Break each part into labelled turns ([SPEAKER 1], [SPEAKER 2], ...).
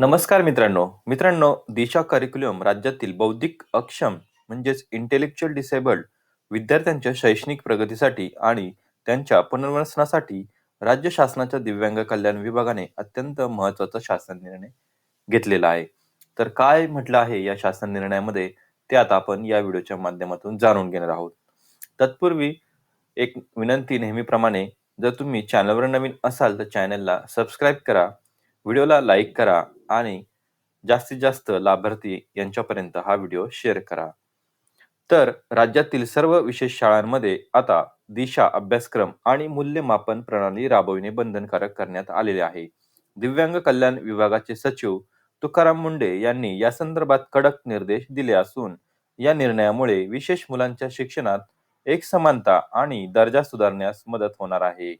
[SPEAKER 1] नमस्कार मित्रांनो. मित्रांनो दिशा करिक्युलम राज्यातील बौद्धिक अक्षम म्हणजेच इंटेलेक्च्युअल डिसेबल्ड विद्यार्थ्यांच्या शैक्षणिक प्रगतीसाठी आणि त्यांच्या पुनर्वसनासाठी राज्य शासनाच्या दिव्यांग कल्याण विभागाने अत्यंत महत्त्वाचा शासन निर्णय घेतलेला आहे. तर काय म्हटलं आहे या शासन निर्णयामध्ये? ते आता आपण या व्हिडिओच्या माध्यमातून जाणून घेणार आहोत. तत्पूर्वी एक विनंती नेहमीप्रमाणे जर तुम्ही चॅनलवर नवीन असाल तर चॅनलला सबस्क्राईब करा. व्हिडिओला लाईक करा. आणि जास्तीत जास्त लाभार्थी यांच्यापर्यंत हा व्हिडिओ शेअर करा. तर राज्यातील सर्व विशेष शाळांमध्ये आता दिशा अभ्यासक्रम आणि मूल्यमापन प्रणाली राबविणे बंधनकारक करण्यात आलेले आहे. दिव्यांग कल्याण विभागाचे सचिव तुकाराम मुंडे यांनी या संदर्भात कडक निर्देश दिले असून या निर्णयामुळे विशेष मुलांच्या शिक्षणात एक समानता आणि दर्जा सुधारण्यास मदत होणार आहे.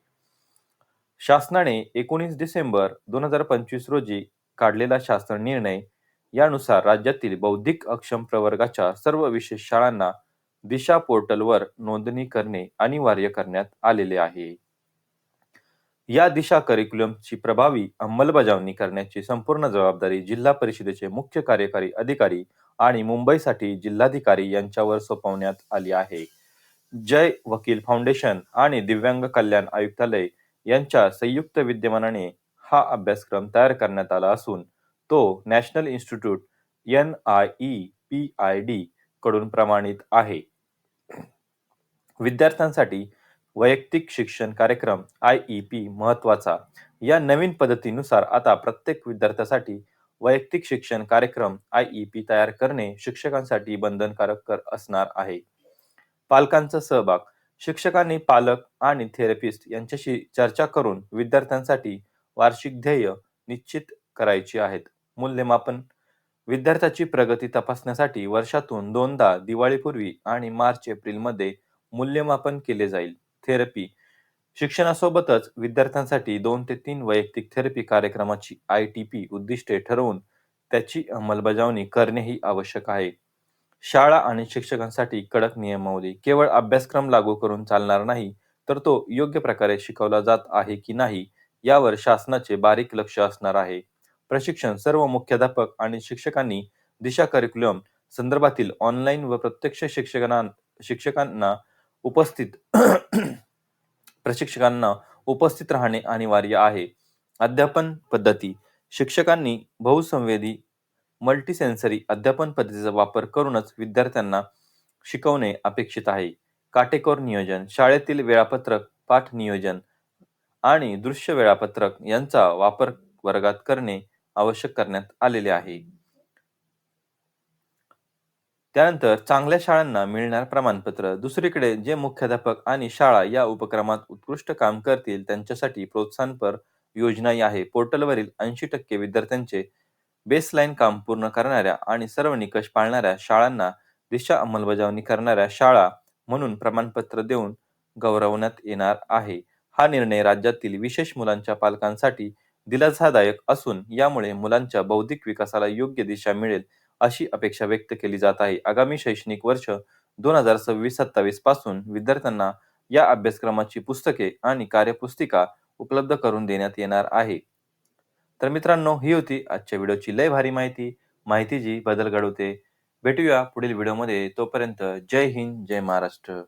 [SPEAKER 1] शासनाने एकोणीस डिसेंबर दोन हजार पंचवीस रोजी काढलेला शासन निर्णय यानुसार राज्यातील बौद्धिक अक्षम प्रवर्गाच्या सर्व विशेष शाळांना दिशा पोर्टलवर नोंदणी करणे अनिवार्य करण्यात आलेले आहे. या दिशा करिक्युलमची प्रभावी अंमलबजावणी करण्याची संपूर्ण जबाबदारी जिल्हा परिषदेचे मुख्य कार्यकारी अधिकारी आणि मुंबईसाठी जिल्हाधिकारी यांच्यावर सोपवण्यात आली आहे. जय वकील फाउंडेशन आणि दिव्यांग कल्याण आयुक्तालय यांच्या संयुक्त विद्यमानाने हा अभ्यासक्रम तयार करण्यात आला असून तो national institute N I E P I D कडून प्रमाणित आहे. विद्यार्थ्यांसाठी वैयक्तिक शिक्षण कार्यक्रम आय ई पी महत्त्वाचा या नवीन पद्धतीनुसार आता प्रत्येक विद्यार्थ्यासाठी वैयक्तिक शिक्षण कार्यक्रम आय ई पी तयार करणे शिक्षकांसाठी बंधनकारक कर असणार आहे. पालकांचा सहभाग शिक्षकांनी पालक आणि थेरपिस्ट यांच्याशी चर्चा करून विद्यार्थ्यांसाठी वार्षिक ध्येय निश्चित करायची आहेत. मूल्यमापन विद्यार्थ्याची प्रगती तपासण्यासाठी वर्षातून दोनदा दिवाळीपूर्वी आणि मार्च एप्रिलमध्ये मूल्यमापन केले जाईल. थेरपी शिक्षणासोबतच विद्यार्थ्यांसाठी दोन ते तीन वैयक्तिक थेरपी कार्यक्रमाची आय टी पी उद्दिष्टे ठरवून त्याची अंमलबजावणी करणेही आवश्यक आहे. शाळा आणि शिक्षकांसाठी कडक नियमावली केवळ अभ्यासक्रम लागू करून चालणार नाही तर तो योग्य प्रकारे शिकवला जात आहे की नाही यावर शासनाचे बारीक लक्ष असणार आहे. प्रशिक्षण सर्व मुख्याध्यापक आणि शिक्षकांनी दिशा करिक्युलम संदर्भातील ऑनलाईन व प्रत्यक्ष शिक्षकांना शिक्षकांना उपस्थित प्रशिक्षकांना उपस्थित राहणे अनिवार्य आहे. अध्यापन पद्धती. शिक्षकांनी बहुसंवेदी मल्टीसेन्सरी अध्यापन पद्धतीचा वापर करूनच विद्यार्थ्यांना शिकवणे अपेक्षित आहे. काटेकोर नियोजन. शाळेतील वेळापत्रक पाठ नियोजन आणि दृश्य वेळापत्रक यांचा वापर वर्गात करणे आवश्यक करण्यात आलेले आहे. त्यानंतर चांगल्या शाळांना मिळणार प्रमाणपत्र. दुसरीकडे जे मुख्याध्यापक आणि शाळा या उपक्रमात उत्कृष्ट काम करतील त्यांच्यासाठी प्रोत्साहनपर योजनाही आहे. पोर्टलवरील ऐंशी टक्के विद्यार्थ्यांचे बेसलाईन काम पूर्ण करणाऱ्या आणि सर्व निकष पाळणाऱ्या शाळांना दिशा अंमलबजावणी करणाऱ्या शाळा म्हणून प्रमाणपत्र देऊन गौरवण्यात येणार आहे. हा निर्णय राज्यातील विशेष मुलांच्या पालकांसाठी दिलासादायक असून यामुळे मुलांच्या बौद्धिक विकासाला योग्य दिशा मिळेल अशी अपेक्षा व्यक्त केली जात आहे. आगामी शैक्षणिक वर्ष दोन हजार सव्वीस सत्तावीसपासून विद्यार्थ्यांना या अभ्यासक्रमाची पुस्तके आणि कार्यपुस्तिका उपलब्ध करून देण्यात येणार आहे. तर मित्रांनो ही होती आजच्या व्हिडिओची लय भारी माहिती. माहिती जी बदल घडवते. भेटूया पुढील व्हिडिओमध्ये. तोपर्यंत जय हिंद जय महाराष्ट्र.